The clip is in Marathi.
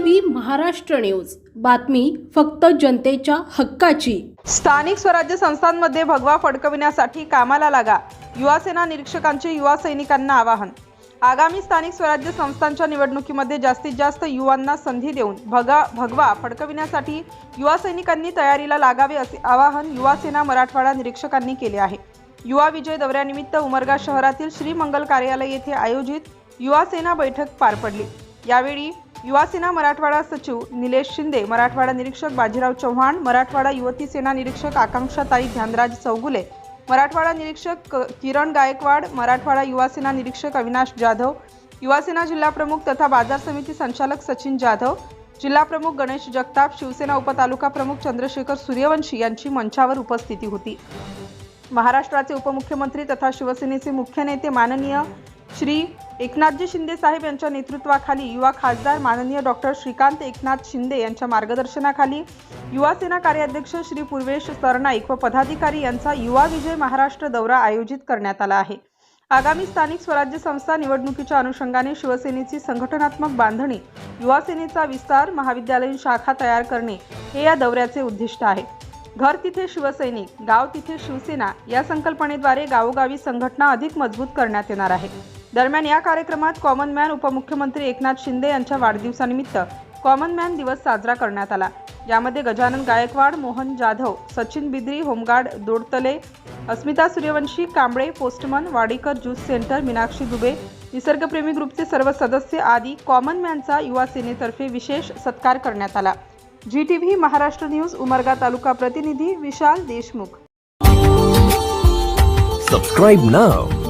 V Maharashtra news. बातमी फक्त जनतेच्या हक्काची. स्थानिक स्वराज्य संस्थांमध्ये भगवा फडकविण्यासाठी कामाला लागा. युवासेना निरीक्षकांचे युवा सैनिकांना आवाहन. आगामी स्थानिक स्वराज्य संस्थांच्या निवडणुकीमध्ये जास्तीत जास्त युवांना संधी देऊन भगा भगवा फडकविण्यासाठी युवा सैनिकांनी तयारीला लागावे असे आवाहन युवासेना मराठवाडा निरीक्षकांनी केले आहे. युवा विजय दौऱ्यानिमित्त उमरगा शहरातील श्रीमंगल कार्यालय येथे आयोजित युवा सेना बैठक पार पडली. यावेळी युवासेना मराठवाडा सचिव निलेश शिंदे मराठवाडा निरीक्षक बाजीराव चव्हाण मराठवाडा युवती सेना निरीक्षक आकांक्षाताई ध्यानराज चौगुले मराठवाडा निरीक्षक किरण गायकवाड मराठवाडा युवासेना निरीक्षक अविनाश जाधव युवासेना जिल्हाप्रमुख तथा बाजार समिती संचालक सचिन जाधव जिल्हाप्रमुख गणेश जगताप शिवसेना उपतालुका प्रमुख चंद्रशेखर सूर्यवंशी यांची मंचावर उपस्थिती होती. महाराष्ट्राचे उपमुख्यमंत्री तथा शिवसेनेचे मुख्य नेते माननीय श्री एकनाथजी शिंदे साहेब यांच्या नेतृत्वाखाली युवा खासदार माननीय डॉक्टर श्रीकांत एकनाथ शिंदे यांच्या मार्गदर्शनाखाली युवा सेना कार्याध्यक्ष श्री पूर्वेश सरनाईक व पदाधिकारी यांचा युवा विजय महाराष्ट्र दौरा आयोजित करण्यात आला आहे. आगामी स्थानिक स्वराज्य संस्था निवडणुकीच्या अनुषंगाने शिवसेनेची संघटनात्मक बांधणी युवासेनेचा विस्तार महाविद्यालयीन शाखा तयार करणे हे या दौऱ्याचे उद्दिष्ट आहे. घर तिथे शिवसैनिक गाव तिथे शिवसेना या संकल्पनेद्वारे गावोगावी संघटना अधिक मजबूत करण्यात येणार आहे. दरम्यान या कार्यक्रमात कॉमन मॅन उपमुख्यमंत्री एकनाथ शिंदे यांच्या वाढदिवसानिमित्त कॉमन मॅन दिवस साजरा करण्यात आला. यामध्ये Gajanan Gaikwad Mohan Jadhav Sachin Bidri home guard Dodtale Asmita Suryavanshi Kamble postman Wadikar juice centre Meenakshi Dube निसर्गप्रेमी ग्रुपचे सर्व सदस्य आदी कॉमन मॅनचा युवा सेनेतर्फे विशेष सत्कार करण्यात आला. G T V Maharashtra news Umarga taluka प्रतिनिधी Vishal Deshmukh. Subscribe now